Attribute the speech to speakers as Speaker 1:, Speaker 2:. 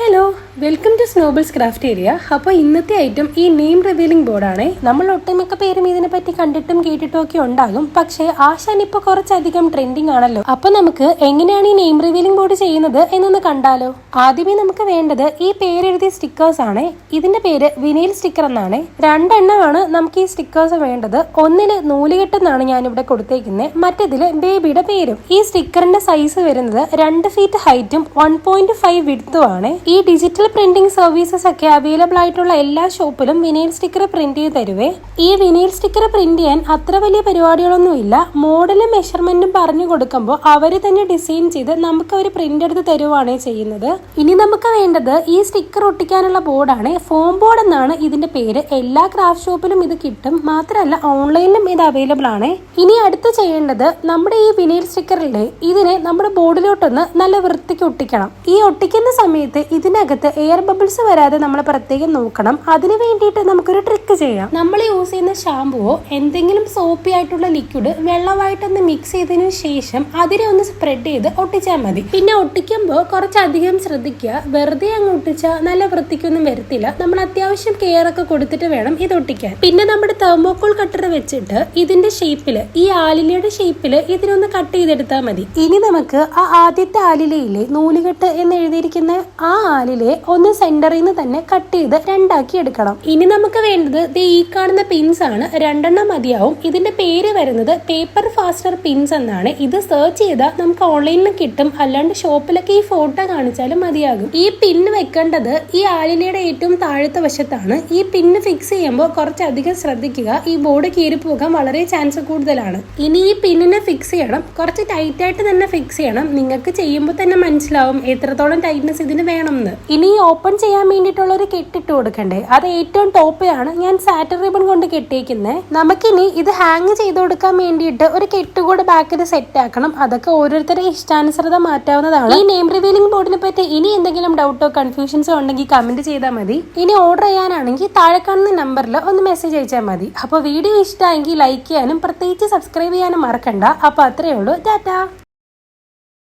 Speaker 1: Hello. Welcome to Snobbles craft area അപ്പോൾ ഇന്നത്തെ item ഈ നെയിം റിവീലിംഗ് ബോർഡാണ് നമ്മൾ ഒട്ടുമിക്ക പേരും ഇതിനെ പറ്റി കണ്ടിട്ടും കേട്ടിട്ടും ഒക്കെ ഉണ്ടാകും. പക്ഷേ ആശാൻ ഇപ്പോൾ കുറച്ചധികം ട്രെൻഡിങ് ആണല്ലോ. അപ്പോൾ നമുക്ക് എങ്ങനെയാണ് ഈ നെയിം റിവീലിംഗ് ബോർഡ് ചെയ്യുന്നത് എന്നൊന്ന് കണ്ടാലോ. ആദ്യമേ നമുക്ക് വേണ്ടത് ഈ പേരെഴുതിയ സ്റ്റിക്കേഴ്സ് ആണ്. ഇതിന്റെ പേര് വിനീൽ സ്റ്റിക്കർ എന്നാണ്. രണ്ടെണ്ണമാണ് നമുക്ക് ഈ സ്റ്റിക്കേഴ്സ് വേണ്ടത്. ഒന്നിന് നൂലുകെട്ടെന്നാണ് ഞാനിവിടെ കൊടുത്തേക്കുന്നത്. മറ്റേതിൽ ബേബിയുടെ പേരും. ഈ സ്റ്റിക്കറിന്റെ സൈസ് വരുന്നത് രണ്ട് ഫീറ്റ് ഹൈറ്റും വൺ പോയിന്റ് ഫൈവ് വിടുത്തുമാണ് ഈ ഡിജിറ്റൽ പ്രിന്റിംഗ് സർവീസസ് ഒക്കെ അവൈലബിൾ ആയിട്ടുള്ള എല്ലാ ഷോപ്പിലും വിനൈൽ സ്റ്റിക്കർ പ്രിന്റ് ചെയ്ത് തരുവേ. ഈ വിനൈൽ സ്റ്റിക്കർ പ്രിന്റ് ചെയ്യാൻ അത്ര വലിയ പരിപാടികളൊന്നും ഇല്ല. മോഡലും മെഷർമെന്റും പറഞ്ഞു കൊടുക്കുമ്പോൾ അവർ തന്നെ ഡിസൈൻ ചെയ്ത് നമുക്ക് അവർ പ്രിന്റ് എടുത്ത് തരുവാണ് ചെയ്യുന്നത്. ഇനി നമുക്ക് വേണ്ടത് ഈ സ്റ്റിക്കർ ഒട്ടിക്കാനുള്ള ബോർഡാണ് ഫോം ബോർഡ് എന്നാണ് ഇതിന്റെ പേര്. എല്ലാ ക്രാഫ്റ്റ് ഷോപ്പിലും ഇത് കിട്ടും. മാത്രമല്ല ഓൺലൈനിലും ഇത് അവൈലബിൾ ആണ്. ഇനി അടുത്ത് ചെയ്യേണ്ടത് നമ്മുടെ ഈ വിനൈൽ സ്റ്റിക്കറിലെ ഇതിനെ നമ്മുടെ ബോർഡിലോട്ടൊന്ന് നല്ല വൃത്തിക്ക് ഒട്ടിക്കണം. ഈ ഒട്ടിക്കുന്ന സമയത്ത് ഇതിനകത്ത് എയർ ബബിൾസ് വരാതെ നമ്മൾ പ്രത്യേകം നോക്കണം. അതിന് വേണ്ടിയിട്ട് നമുക്കൊരു ട്രിക്ക് ചെയ്യാം. നമ്മൾ യൂസ് ചെയ്യുന്ന ഷാമ്പുവോ എന്തെങ്കിലും സോപ്പി ആയിട്ടുള്ള ലിക്വിഡ് വെള്ളമായിട്ടൊന്ന് മിക്സ് ചെയ്തതിനു ശേഷം അതിനെ ഒന്ന് സ്പ്രെഡ് ചെയ്ത് ഒട്ടിച്ചാൽ മതി. പിന്നെ ഒട്ടിക്കുമ്പോൾ കുറച്ചധികം ശ്രദ്ധിക്കുക. വെറുതെ അങ്ങ് ഒട്ടിച്ചാൽ നല്ല വൃത്തിക്കൊന്നും വരത്തില്ല. നമ്മൾ അത്യാവശ്യം കെയർ ഒക്കെ കൊടുത്തിട്ട് വേണം ഇത് ഒട്ടിക്കാൻ. പിന്നെ നമ്മുടെ തെർമോക്കോൾ കട്ടർ വെച്ചിട്ട് ഇതിന്റെ ഷേപ്പിൽ ഈ ആലിലയുടെ ഷേപ്പിൽ ഇതിനൊന്ന് കട്ട് ചെയ്തെടുത്താൽ മതി. ഇനി നമുക്ക് ആ ആദ്യത്തെ ആലിലയിലെ നൂലുകെട്ട് എന്ന് എഴുതിയിരിക്കുന്ന ആ ആലിലെ ഒന്ന് സെന്ററിൽ നിന്ന് തന്നെ കട്ട് ചെയ്ത് രണ്ടാക്കി എടുക്കണം. ഇനി നമുക്ക് വേണ്ടത് ദേ ഈ കാണുന്ന പിൻസ് ആണ്. രണ്ടെണ്ണം മതിയാവും. ഇതിന്റെ പേര് വരുന്നത് പേപ്പർ ഫാസ്റ്റർ പിൻസ് എന്നാണ്. ഇത് സെർച്ച് ചെയ്താൽ നമുക്ക് ഓൺലൈനിൽ കിട്ടും. അല്ലാണ്ട് ഷോപ്പിലൊക്കെ ഈ ഫോട്ടോ കാണിച്ചാലും മതിയാകും. ഈ പിൻ വെക്കേണ്ടത് ഈ ആലിലയുടെ ഏറ്റവും താഴത്തെ വശത്താണ്. ഈ പിൻ ഫിക്സ് ചെയ്യുമ്പോൾ കുറച്ചധികം ശ്രദ്ധിക്കുക. ഈ ബോർഡ് കീറിപ്പോകാൻ വളരെ ചാൻസ് കൂടുതലാണ്. ഇനി ഈ പിന്നിനെ ഫിക്സ് ചെയ്യണം. കുറച്ച് ടൈറ്റായിട്ട് തന്നെ ഫിക്സ് ചെയ്യണം. നിങ്ങൾക്ക് ചെയ്യുമ്പോൾ തന്നെ മനസ്സിലാവും എത്രത്തോളം ടൈറ്റ്നസ് ഇതിന് വേണമെന്ന്. ഇനി ഓപ്പൺ ചെയ്യാൻ വേണ്ടിയിട്ടുള്ള ഒരു കെട്ടിട്ട് കൊടുക്കണ്ടേ? അത് ഏറ്റവും ടോപ്പിലാണ് ഞാൻ സാറ്റർ റിബൺ കൊണ്ട് കെട്ടിയിരിക്കുന്നത് നമുക്കിനി ഇത് ഹാങ് ചെയ്ത് കൊടുക്കാൻ വേണ്ടിയിട്ട് ഒരു കെട്ട് കൂടെ ബാക്കിൽ സെറ്റ് ആക്കണം. അതൊക്കെ ഓരോരുത്തരുടെ ഇഷ്ടാനുസൃതം മാറ്റാവുന്നതാണ്. ഈ നെയിം റിവീലിംഗ് ബോർഡിനെ പറ്റി ഇനി എന്തെങ്കിലും ഡൗട്ടോ കൺഫ്യൂഷൻസോ ഉണ്ടെങ്കിൽ കമന്റ് ചെയ്താൽ മതി. ഇനി ഓർഡർ ചെയ്യാനാണെങ്കിൽ താഴെ കാണുന്ന നമ്പറിൽ ഒന്ന് മെസ്സേജ് അയച്ചാൽ മതി. അപ്പോൾ വീഡിയോ ഇഷ്ടമായെങ്കിൽ ലൈക്ക് ചെയ്യാനും പ്രത്യേകിച്ച് സബ്സ്ക്രൈബ് ചെയ്യാനും മറക്കണ്ട. അപ്പോൾ അത്രയേ ഉള്ളൂ. ടാറ്റാ.